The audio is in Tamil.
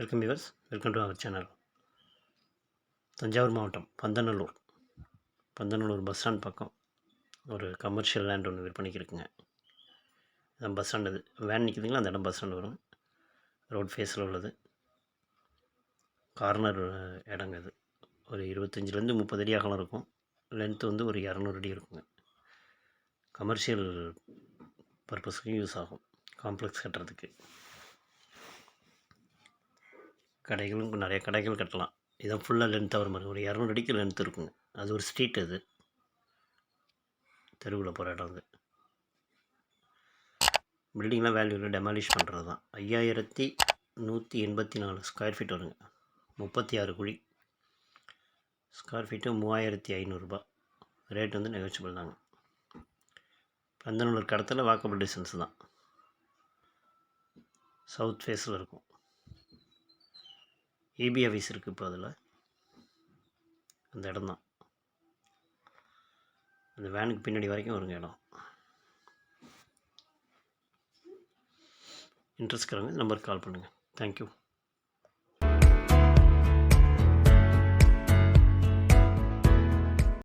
Welcome viewers welcome to our channel. Thanjavur மாவட்டம் பந்தநல்லூர். பந்தநல்லூர் பஸ் ஸ்டாண்ட் பக்கம் ஒரு கமர்ஷியல் லேண்ட் ஒன்று விற்பனைக்கு இருக்குங்க. அதான் பஸ் ஸ்டாண்ட் அது வேன் நிற்கிதுங்களா அந்த இடம் பஸ் ஸ்டாண்ட் வரும். ரோட் ஃபேஸில் உள்ளது. கார்னர் இடங்க அது ஒரு இருபத்தஞ்சிலேருந்து முப்பது அடி அகலம் இருக்கும். லென்த்து வந்து ஒரு இரநூறு அடி இருக்குங்க. கமர்ஷியல் பர்பஸ்க்கு யூஸ் ஆகும். காம்ப்ளெக்ஸ் கட்டுறதுக்கு. கடைகளும் நிறைய கடைகள் கட்டலாம். இதான் ஃபுல்லாக லென்த்தாக வர மாதிரி ஒரு இரநூறு அடிக்கு லென்த் இருக்குங்க. அது ஒரு ஸ்ட்ரீட் அது. தெருவில் போகிற இடம் அது. பில்டிங்லாம் வேல்யூவில் டெமாலிஷ் பண்ணுறது தான். ஐயாயிரத்தி நூற்றி எண்பத்தி நாலு ஸ்கொயர் ஃபீட் வருங்க. முப்பத்தி ஆறு குழி. ஸ்கொயர் ஃபீட்டு மூவாயிரத்தி ஐநூறுரூபா ரேட் வந்து நெகோசியபிள் தாங்க. பந்தனூர் கடத்தில் வாக்கபிள் டிஸ்டன்ஸ் தான். சவுத் ஃபேஸில் இருக்கும். ஏபி ஆஃபீஸ் இருக்குது இப்போ அதில் அந்த இடம் தான். அந்த வேனுக்கு பின்னாடி வரைக்கும் வருங்க இடம். இன்ட்ரெஸ்ட் இருக்கிறவங்க நம்பருக்கு கால் பண்ணுங்கள் தேங்க்யூ